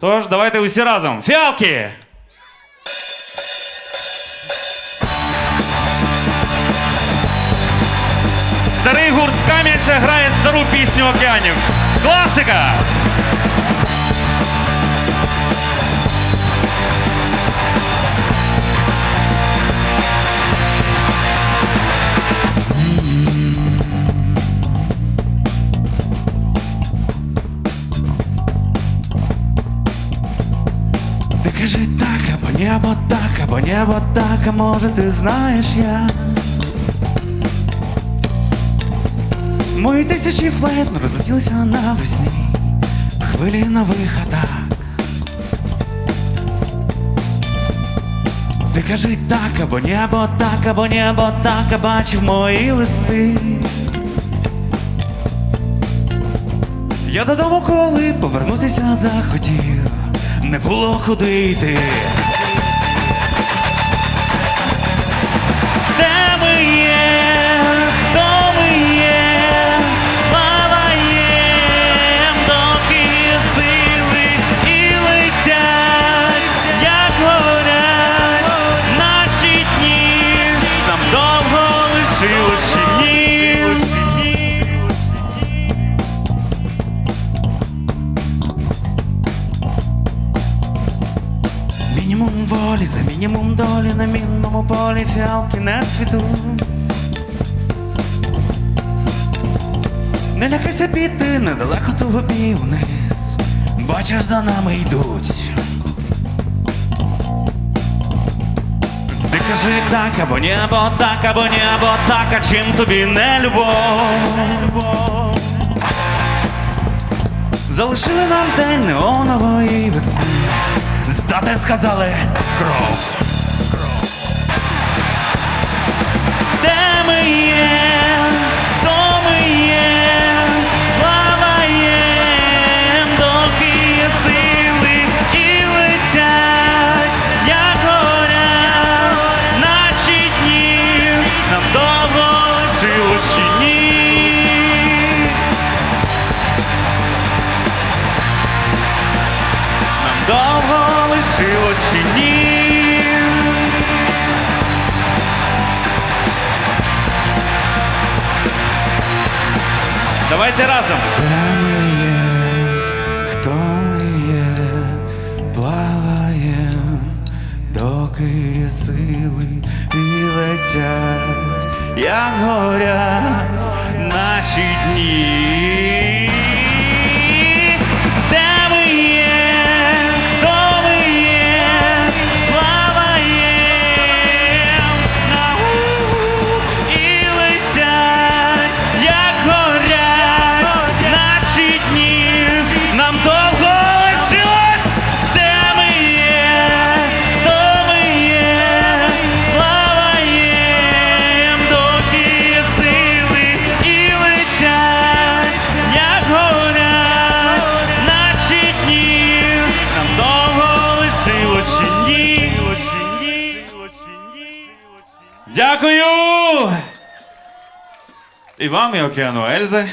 Тож, давайте усі разом. Фіалки! Старий гурт з Кам'янця грає стару пісню океанів. Класика! Небо так, або небо так, а може ти знаєш я. Мої тисячі флейт розлетілися навесні в хвилі нових атак. Ти кажи так, або небо так, або небо так, а бачив мої листи. Я додому, коли повернутися захотів, не було куди йти. Мінімум волі за мінімум долі на мінному полі фіалки не цвітуть. Не лякайся піти недалеко того бій униз. Бачиш, за нами йдуть. Ти кажи так, або небо так, або небо так, а чим тобі не любов. Залишили нам день неонової весни. Здати сказали кров. Давайте разом. Де ми є, хто ми є, плаваєм, доки є сили і летять, як горять Дякую! І вам, і океану Ельзи.